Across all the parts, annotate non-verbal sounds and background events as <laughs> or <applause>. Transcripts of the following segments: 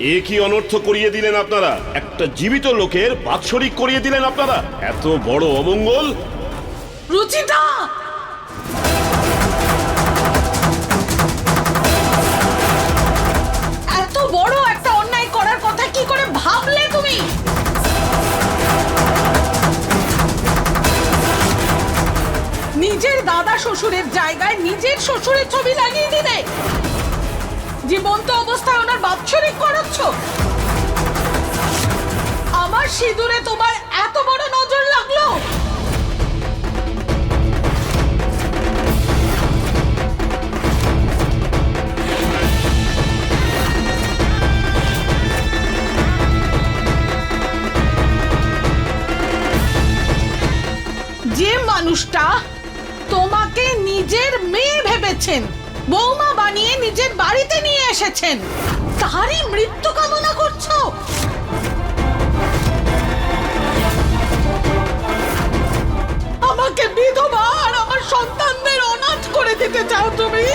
এ কি অনর্থ করিয়ে দিলেন আপনারা? একটা জীবিত লোকের বাৎসরিক করিয়ে দিলেন আপনারা? এত বড় অমঙ্গল? রুচিতা! এত বড় একটা অন্যায় করার কথা কি করে ভাবলে তুমি? নিজের দাদা শ্বশুরের জায়গায় নিজের শ্বশুরের ছবি লাগিয়ে দিলে। জীবন্ত অবস্থায় ওনার বাৎসরিক করাচ্ছ আমার সিঁদুরে তোমার এত বড় নজর লাগল? যে মানুষটা তোমাকে নিজের মেয়ে ভেবেছেন, বৌমা বানিয়ে নিজের নিয়ে এসেছেন। তারই মৃত্যু কামনা করছ? আমাকে বিধবা আর আমার সন্তানদের অনাথ করে দিতে চাও তুমি?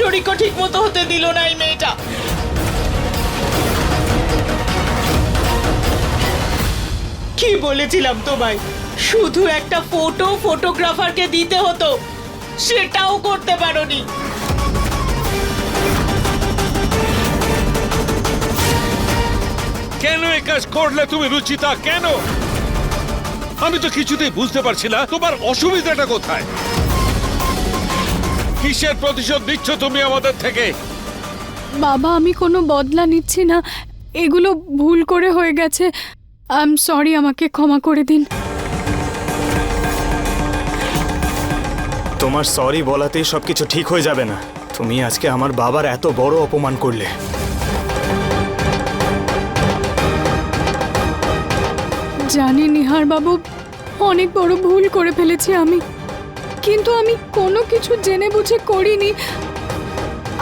বাৎসরিকও ঠিক মতো হতে দিল না এই মেয়েটা। কি বলেছিলাম তোমায়? শুধু একটা ফটো ফটোগ্রাফারকে দিতে হতো, সেটাও করতে পারোনি। কেন এ কাজ করলে তুমি রুচিতা? কেন? আমি তো কিছুতেই বুঝতে পারছি না, তোমার অসুবিধাটা কোথায়? কিসের প্রতিশোধ নিচ্ছ তুমি আমাদের থেকে? বাবা আমি কোনো বদলা নিচ্ছি না। এগুলো ভুল করে হয়ে গেছে। আই এম সরি আমাকে ক্ষমা করে দিন। তোমার সরি বলাতেই সবকিছু ঠিক হয়ে যাবে না। তুমি আজকে আমার বাবার এত বড় অপমান করলে। জানি নিহার বাবু অনেক বড় ভুল করে ফেলেছি আমি। কিন্তু আমি কোনো কিছু জেনে বুঝে করিনি।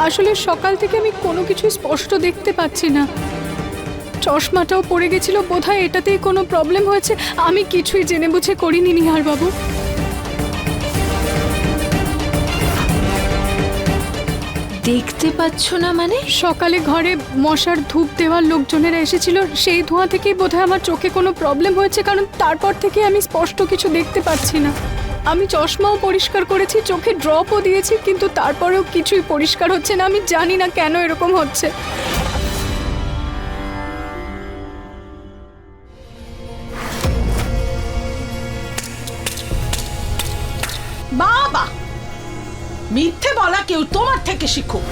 আসলে সকাল থেকে আমি কোনো কিছু স্পষ্ট দেখতে পাচ্ছি না। চশমাটাও পড়ে গেছিল বোধহয় এটাতেই কোনো প্রবলেম হয়েছে। আমি কিছুই জেনে বুঝে করিনি নিহার বাবু। দেখতে পাচ্ছ না মানে? সকালে ঘরে মশার ধূপ দেওয়ার লোকজনেরা এসেছিল। সেই ধোঁয়া থেকেই বোধহয় আমার চোখে কোনো প্রবলেম হয়েছে কারণ তারপর থেকে আমি স্পষ্ট কিছু দেখতে পাচ্ছি না। আমি চশমাও পরিষ্কার করেছি চোখে ড্রপও দিয়েছি কিন্তু তারপরেও কিছুই পরিষ্কার হচ্ছে না। আমি জানি না কেন এরকম হচ্ছে। বাবা! মিথ্যে বলা কেউ তোমার থেকে শিখুক।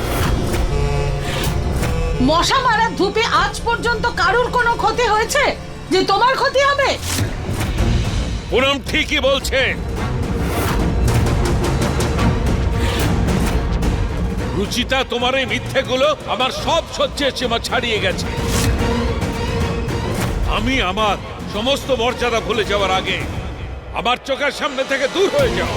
মশা মারার ধূপে আজ পর্যন্ত কারুর কোনো ক্ষতি হয়েছে? যে তোমার ক্ষতি হবে? পুনম ঠিকই বলছে। রুচিতা তোমার এই মিথ্যেগুলো আমার সব সহ্যের সীমা ছাড়িয়ে গেছে। আমি আমার সমস্ত মর্যাদা ভুলে যাওয়ার আগে আমার চোখের সামনে থেকে দূর হয়ে যাও।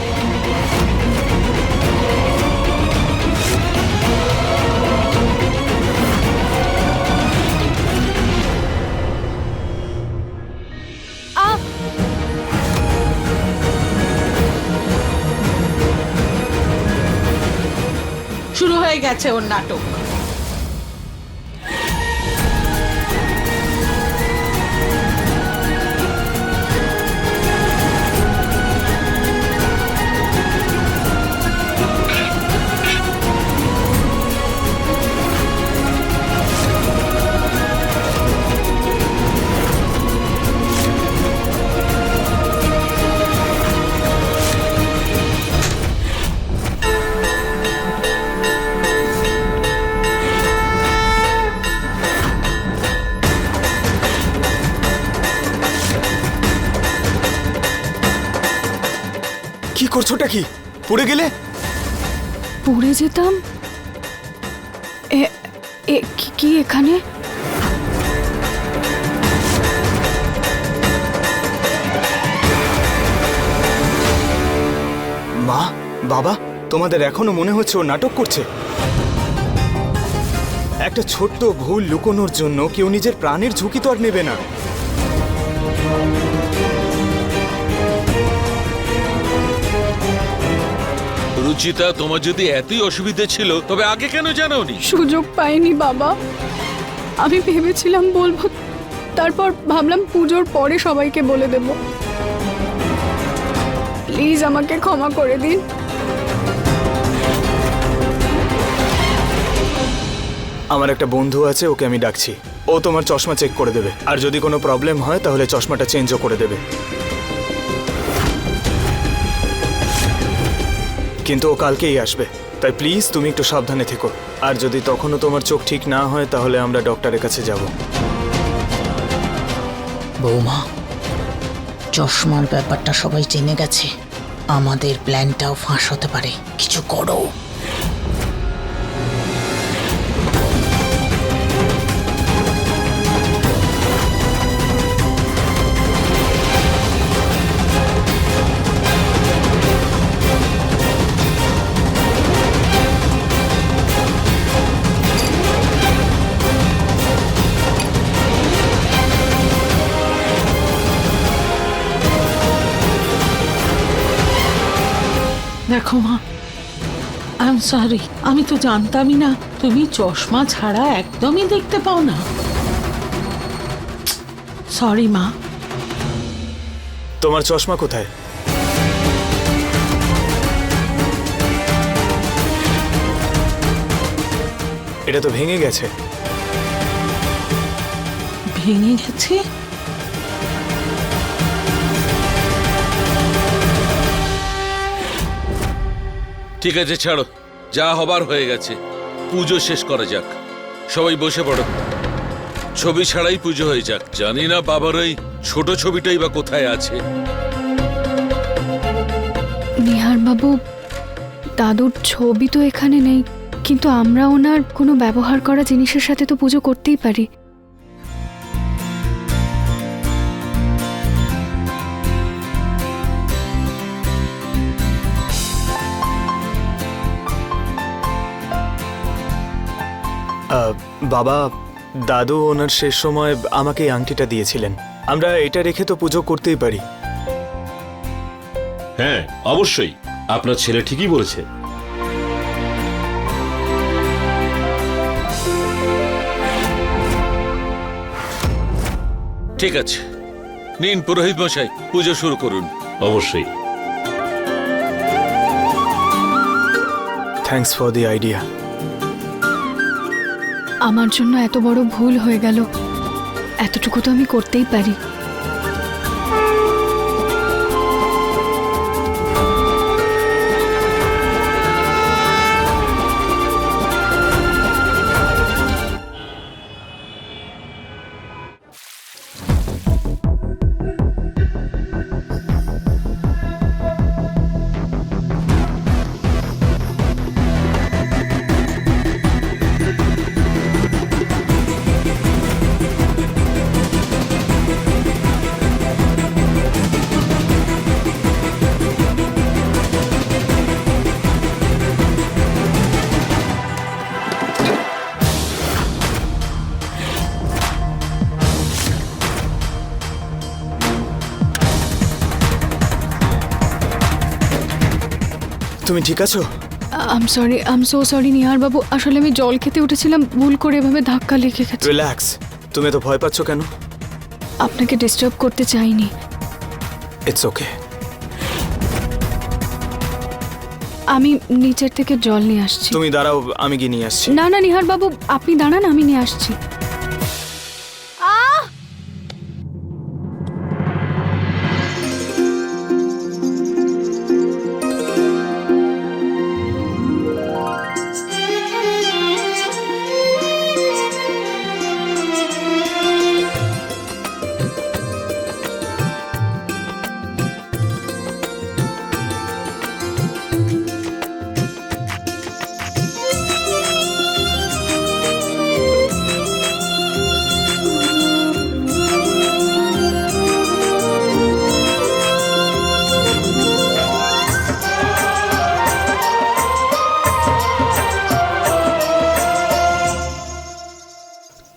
গেছে ওর নাটক। করছোটা কি? পুড়ে গেলে? পড়ে যেতাম? এ এ কি- কি এখানে? মা বাবা তোমাদের এখনও মনে হচ্ছে ও নাটক করছে? একটা ছোট্ট ভুল লুকোনোর জন্য কেউ নিজের প্রাণের ঝুঁকি তো আর নেবে না। রুচিতা তোমার যদি এতই অসুবিধে ছিল তবে আগে কেন জানাওনি? সুযোগ পাইনি বাবা। আমি ভেবেছিলাম বলব তারপর ভাবলাম পুজোর পরে সবাইকে বলে দেব। প্লিজ আমাকে ক্ষমা করে দিন। আমার একটা বন্ধু আছে ওকে আমি ডাকছি। ও তোমার চশমা চেক করে দেবে। আর যদি কোনো প্রবলেম হয় তাহলে চশমাটা চেঞ্জও করে দেবে। কিন্তু ও কালকেই আসবে। তাই প্লিজ তুমি একটু সাবধানে থেকো। আর যদি তখনও তোমার চোখ ঠিক না হয়, তাহলে আমরা ডক্টরের কাছে যাব। বৌমা, চশমার ব্যাপারটা সবাই জেনে গেছে। আমাদের প্ল্যানটাও ফাঁস হতে পারে। কিছু করো। আই এম সরি আমি তো জানতামই না। তুমি চশমা ছাড়া একদমই দেখতে পাও না। সরি মা। তোমার চশমা কোথায়? এটা তো ভেঙে গেছে। ভেঙে গেছে? ঠিক আছে, ছাড়ো। যা হবার হয়ে গেছে। পুজো শেষ করা যাক। সবাই বসে পড়ো। ছবি ছাড়াই পুজো হয়ে যাক। জানি না বাবার ওই ছোট ছবিটাই বা কোথায় আছে। নিহার বাবু দাদুর ছবি তো এখানে নেই, কিন্তু আমরা ওনার কোনো ব্যবহার করা জিনিসের সাথে তো পুজো করতেই পারি। বাবা দাদু ওনার শেষ সময় আমাকে এই আংটিটা দিয়েছিলেন। আমরা এটা রেখে তো পুজো করতেই পারি। হ্যাঁ অবশ্যই। আপনার ছেলে ঠিকই বলেছে। ঠিক আছে। নিন পুরোহিত মশাই পুজো শুরু করুন। অবশ্যই। থ্যাংকস ফর দি আইডিয়া আমার জন্য এত বড় ভুল হয়ে গেল। এতটুকু তো আমি করতেই পারি। তুমি ঠিক আছো? I'm sorry I'm so sorry Nihar বাবু। আসলে আমি জল খেতে উঠেছিলাম ভুল করে এভাবে ধাক্কা লেগে গেছে। রিল্যাক্স তুমি তো ভয় পাচ্ছ কেন? আপনাকে ডিস্টার্ব করতে চাইনি। ইটস ওকে আমি নিচের থেকে জল নিয়ে আসছি। তুমি দাঁড়াও আমি গিয়ে নিয়ে আসছি। না না নিহার বাবু আপনি দাঁড়ান আমি নিয়ে আসছি।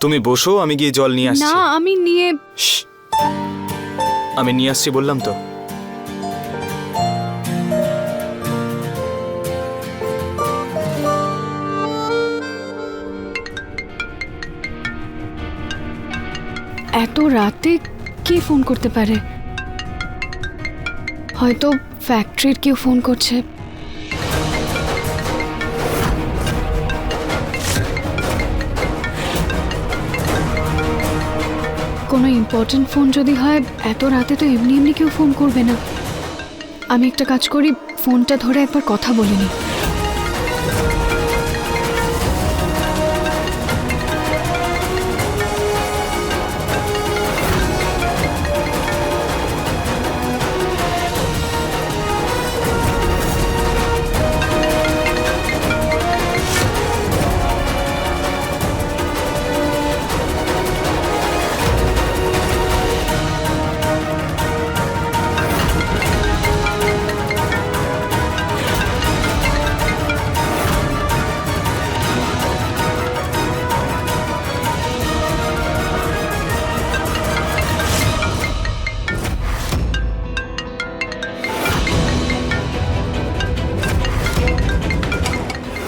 তুমি বসো আমি গিয়ে জল নিয়ে আসছি। না আমি নিয়ে আমি নিয়ে আসছি বললাম তো। এত রাতে কে ফোন করতে পারে? হয়তো ফ্যাক্টরির কেউ ফোন করছে। কোনো ইম্পর্টেন্ট ফোন যদি হয়, এত রাতে তো এমনি এমনি কেউ ফোন করবে না। আমি একটা কাজ করি ফোনটা ধরে একবার কথা বলে নিই।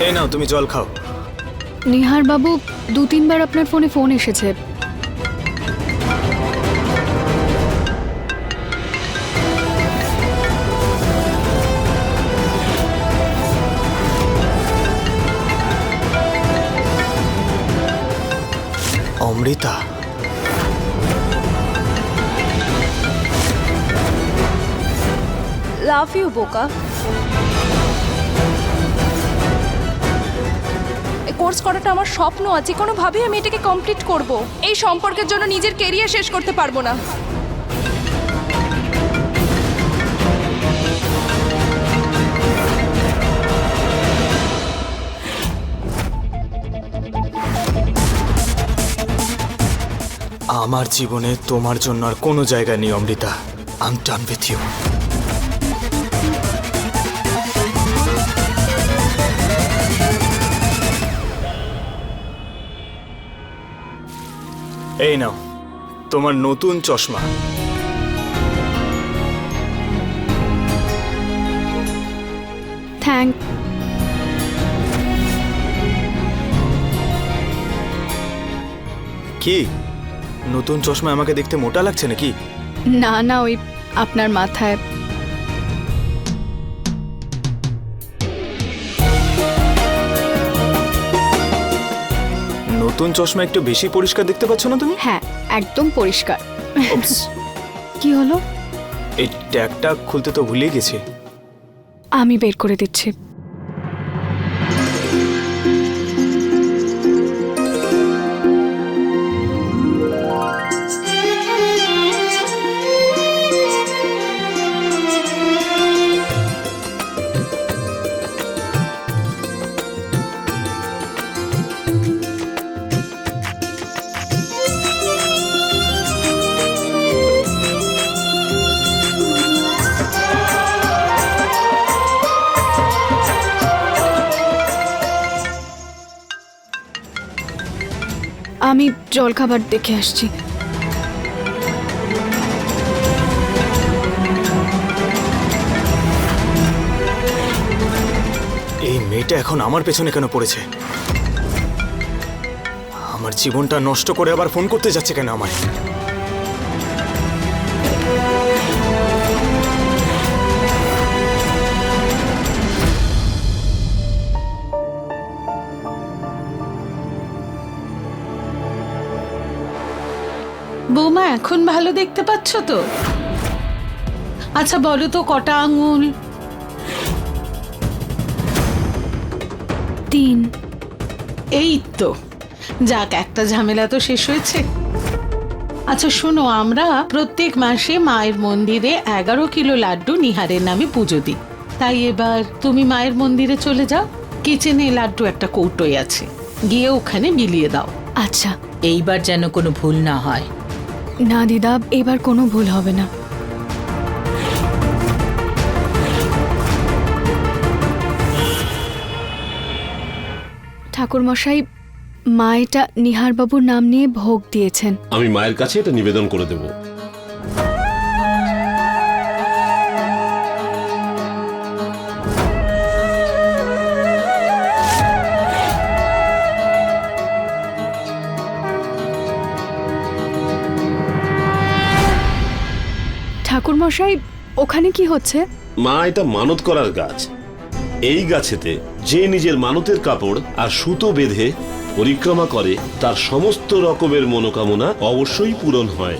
এই নাও তুমি জল খাও। নিহার বাবু দু তিনবার আপনার ফোনে ফোন এসেছে। অমৃতা। লাভ ইউ বোকা। কোর্স করাটা আমার স্বপ্ন আছে কোনোভাবেই আমি এটাকে কমপ্লিট করব। এই সম্পর্কের জন্য নিজের কেরিয়ার শেষ করতে পারব না। আমার জীবনে তোমার জন্য আর কোনো জায়গা নেই, Amrita. I'm done with you এই নাও তোমার নতুন চশমা। থ্যাংক কি? নতুন চশমা আমাকে দেখতে মোটা লাগছে নাকি? না না ওই আপনার মাথায়। নতুন চশমা একটু বেশি পরিষ্কার দেখতে পাচ্ছ না তুমি? হ্যাঁ একদম পরিষ্কার। Oops, <laughs> কি হলো? এই ট্যাগটা খুলতে তো ভুলে গেছে। আমি বের করে দিচ্ছি। জলখাবার দেখে আসছি। এই মেয়েটা এখন আমার পেছনে কেন পড়েছে? আমার জীবনটা নষ্ট করে আবার ফোন করতে যাচ্ছে কেন আমায়? বৌমা এখন ভালো দেখতে পাচ্ছ তো? আচ্ছা বলো তো কটা আঙুল? তিন। এই তো। যাক একটা ঝামেলা তো শেষ হয়েছে। আচ্ছা শোনো আমরা প্রত্যেক মাসে মায়ের মন্দিরে এগারো কিলো লাড্ডু নিহারের নামে পুজো দিই। তাই এবার তুমি মায়ের মন্দিরে চলে যাও। কিচেনে লাড্ডু একটা কৌটোই আছে। গিয়ে ওখানে বিলিয়ে দাও। আচ্ছা। এইবার যেন কোনো ভুল না হয়। না দিদা, এবার কোনো ভুল হবে না। ঠাকুরমশাই, মা এটা নিহারবাবুর নাম নিয়ে ভোগ দিয়েছেন। আমি মায়ের কাছে এটা নিবেদন করে দেব। মশাই, ওখানে কি হচ্ছে? মা, এটা মানত করার গাছ। এই গাছেতে যে নিজের মানতের কাপড় আর সুতো বেঁধে পরিক্রমা করে, তার সমস্ত রকমের মনোকামনা অবশ্যই পূরণ হয়।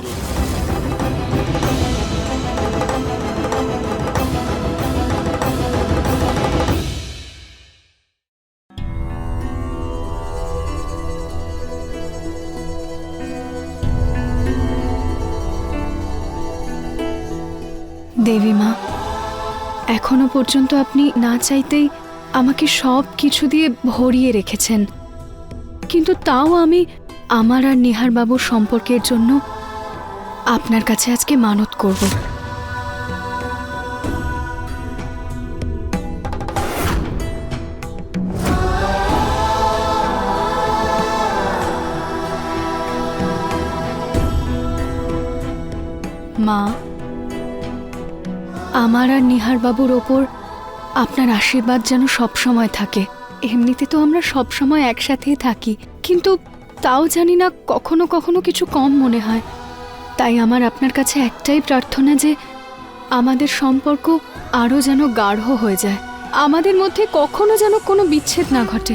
পর্যন্ত আপনি না চাইতেই আমাকে সব কিছু দিয়ে ভরিয়ে রেখেছেন। কিন্তু তাও আমি আমার আর নিহার বাবুর সম্পর্কের জন্য আপনার কাছে আজকে মানত করব। মা আমার আর নিহার বাবুর ওপর আপনার আশীর্বাদ যেন সব সময় থাকে। এমনিতে তো আমরা সব সময় একসাথেই থাকি, কিন্তু তাও জানি না কখনো কখনো কিছু কম মনে হয়। তাই আমার আপনার কাছে একটাই প্রার্থনা যে আমাদের সম্পর্ক আরও যেন গাঢ় হয়ে যায়। আমাদের মধ্যে কখনো যেন কোনো বিচ্ছেদ না ঘটে।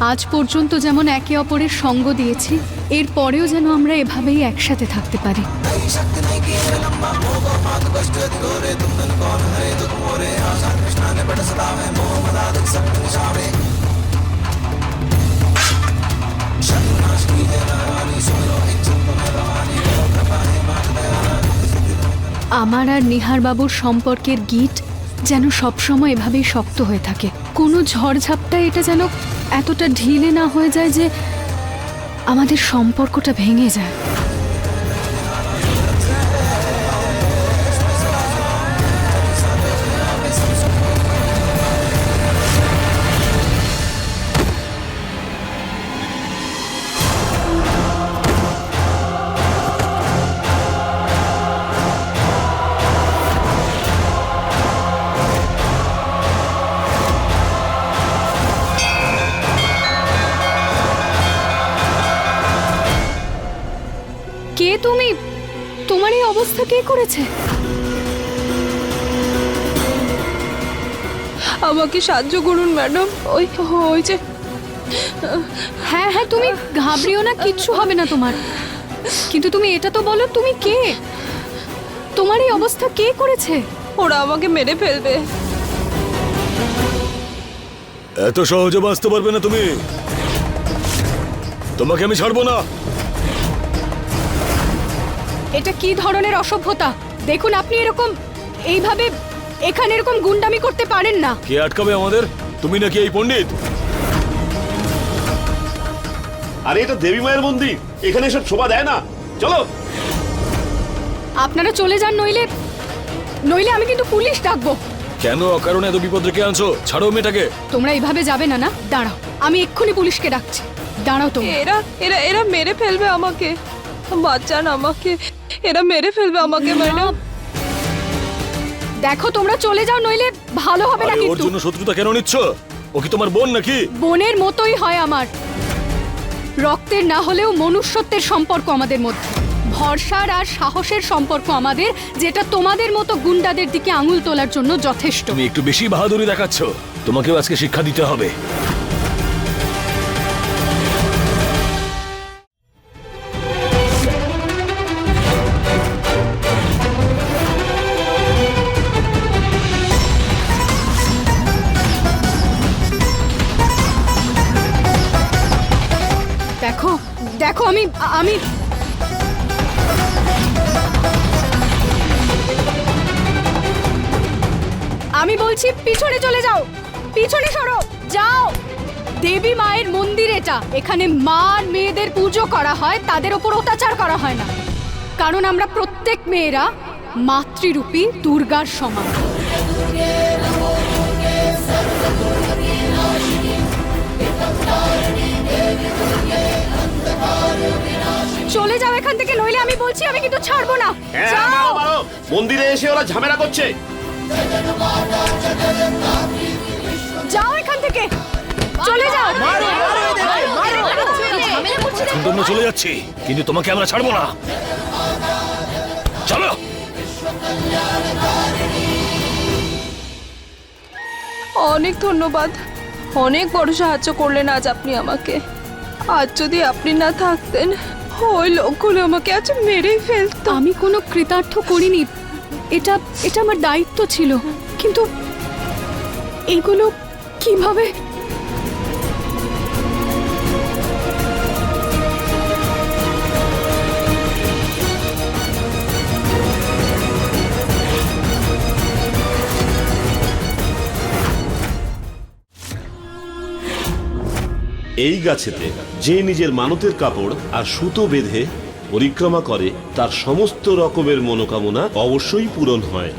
আজ পর্যন্ত যেমন একে অপরের সঙ্গ দিয়েছি, এর পরেও যেন আমরা এভাবেই একসাথে থাকতে পারি। আমার আর নিহার বাবুর সম্পর্কের গিট যেন সবসময় এভাবেই শক্ত হয়ে থাকে। কোনো ঝড়ঝাপটা এটা যেন এতটা ঢিলে না হয়ে যায় যে আমাদের সম্পর্কটা ভেঙে যায়। কে তুমি? তোমার এই অবস্থা কে করেছে? আমাকে সাহায্য করুন ম্যাডাম। ওই ওই যে হ্যাঁ হ্যাঁ তুমি ঘাবড়িও না কিচ্ছু হবে না তোমার। কিন্তু তুমি এটা তো বলো তুমি কে? তোমার এই অবস্থা কে করেছে? ওরা আমাকে মেরে ফেলবে। এত সহজে বাঁচতে পারবে না তুমি। তোমাকে আমি ছাড়বো না। এটা কি ধরনের অসভ্যতা? দেখুন আপনি এরকম এইভাবে এখানে এরকম গুন্ডামি করতে পারেন না। কে আটকাবে আমাদের? তুমি নাকি এই পণ্ডিত? আরে এটা দেবী মায়ের মন্দির। এখানে এসব শোভা দেয় না। চলো। আপনারা চলে যান নইলে নইলে আমি কিন্তু পুলিশ ডাকবো। কেন অকারণে এত বিপদ রেখে আনছো? ছাড়ো মেয়েটাকে। তোমরা এইভাবে যাবে না না? দাঁড়াও আমি এক্ষুনি পুলিশকে ডাকছি। দাঁড়াও তোমরা। এরা এরা এরা মেরে ফেলবে আমাকে। বাঁচান আমাকে। এরা মেরে ফেলবে আমাকে ম্যাডাম। দেখো তোমরা চলে যাও নইলে ভালো হবে না আরে ওর জন্য শত্রুতা কেন নিচ্ছ? ও কি তোমার বোন নাকি? বোনের মতোই হয় আমার। রক্তের না হলেও মনুষ্যত্বের সম্পর্ক আমাদের মধ্যে। ভরসার আর সাহসের সম্পর্ক আমাদের যেটা তোমাদের মতো গুন্ডাদের দিকে আঙুল তোলার জন্য যথেষ্ট। তুমি একটু বেশি বাহাদুরি দেখাচ্ছ। তোমাকেও আজকে শিক্ষা দিতে হবে। মা আর মেয়েদের পুজো করা হয় তাদের ওপর অত্যাচার করা হয় না। কারণ আমরা প্রত্যেক মেয়েরা মাতৃরূপী দুর্গার সমান। চলে যাও এখান থেকে নইলে আমি বলছি আমি কিন্তু ছাড়বো না। হ্যাঁ, যাও। মন্দিরে এসে ওরা ঝামেলা করছে। যাও এখান থেকে। চলে যাও। এখন তো আমরা চলে যাচ্ছি কিন্তু তোমাকে আমরা ছাড়বো না। চলো। অনেক ধন্যবাদ। অনেক বড় সাহায্য করলেন আজ আপনি আমাকে। আজ যদি আপনি না থাকতেন ওই লোকগুলো আমাকে আজ মেরেই ফেলতো। আমি কোনো কৃতার্থ করিনি। এটা এটা আমার দায়িত্ব ছিল। কিন্তু এগুলো কীভাবে এই গাছেতে যে নিজের মানতের কাপড় আর সুতো বেঁধে পরিক্রমা করে, তার সমস্ত রকমের মনোকামনা অবশ্যই পূরণ হয়।